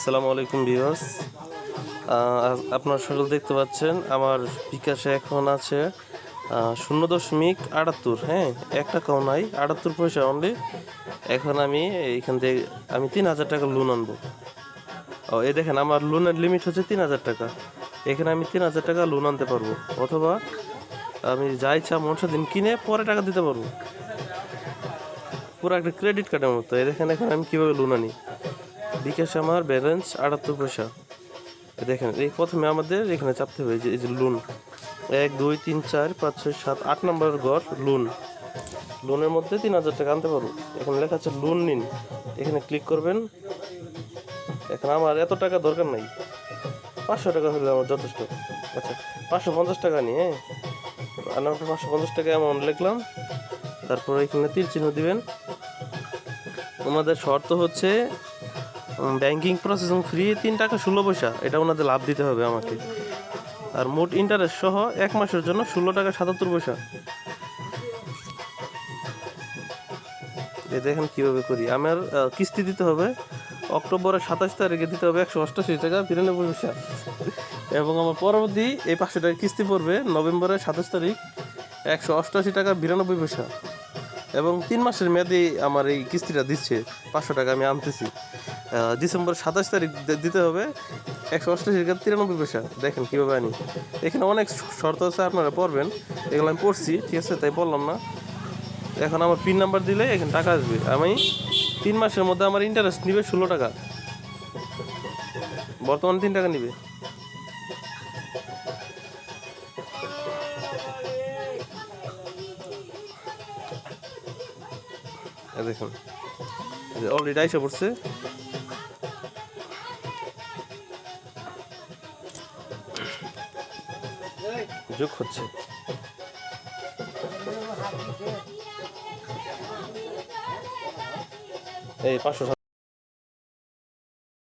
আসসালামু আলাইকুম ভিউয়ার্স। আপনারা সকল দেখতে পাচ্ছেন, আমার বিকাশে এখন আছে শূন্য দশমিক আটাত্তর হ্যাঁ এক টাকাও নাই, আটাত্তর পয়সা অনলি এখন আমি এইখান থেকে, আমি তিন হাজার টাকা লোন আনব। ও, এই দেখেন, আমার লোনের লিমিট হচ্ছে তিন হাজার টাকা। এখানে আমি তিন হাজার টাকা লোন আনতে পারব, অথবা আমি যা ইচ্ছা মনসা দিন কিনে পরে টাকা দিতে পারব। পুরো একটা ক্রেডিট কার্ডের মতো। দেখেন, এখন আমি কীভাবে লোন আনি? বিকাশ আমার ব্যালেন্স আটাত্তর পয়সা। দেখেন, এই প্রথমে আমাদের এখানে চাপতে হবে যে, এই যে লোন এক, দুই, তিন, চার, পাঁচ, ছয়, সাত, আট নম্বর ঘর লোন লোনের মধ্যে তিন হাজার টাকা আনতে পারব। এখানে লেখা আছে লোন নিন। এখানে ক্লিক করবেন। এখন আমার এত টাকা দরকার নাই। পাঁচশো টাকা হলে আমার যথেষ্ট। আচ্ছা পাঁচশো পঞ্চাশ টাকা নিয়ে হ্যাঁ? আমার পাঁচশো পঞ্চাশ টাকা অ্যামাউন্ট লিখলাম। তারপর এখানে তীর চিহ্ন দিবেন। আমাদের শর্ত হচ্ছে ব্যাংকিং প্রসেসিং ফ্রি তিন টাকা ষোলো পয়সা, এটা ওনাদের লাভ দিতে হবে আমাকে। আর মোট ইন্টারেস্ট সহ এক মাসের জন্য ষোলো টাকা সাতাত্তর পয়সা। এই দেখেন কীভাবে করি। আমার কিস্তি দিতে হবে, অক্টোবরের সাতাশ তারিখে দিতে হবে একশো অষ্টাশি টাকা, বিরানব্বই পয়সা। এবং আমার পরবর্তী এই পাঁচশো টাকা কিস্তি পড়বে নভেম্বরের সাতাশ তারিখ, একশো অষ্টাশি টাকা, বিরানব্বই পয়সা। এবং তিন মাসের মেয়াদি আমার এই কিস্তিটা দিচ্ছে, পাঁচশো টাকা আমি আনতেছি। ডিসেম্বর সাতাশ তারিখ দিতে হবে। একশো অষ্টাশি টাকা তিরানব্বই পয়সা। দেখেন কীভাবে আনি। এখানে অনেক শর্ত আছে, আপনারা পড়বেন। এগুলো আমি পড়ছি, ঠিক আছে? তাই বললাম না। এখন আমার পিন নাম্বার দিলে এখানে টাকা আসবে। আমি তিন মাসের মধ্যে আমার ইন্টারেস্ট নিবে ষোলো টাকা। বর্তমানে তিন টাকা নিবে। দেখুন। অলরেডি আইসা পড়ছে। যোগ হচ্ছে। এই পাঁচশো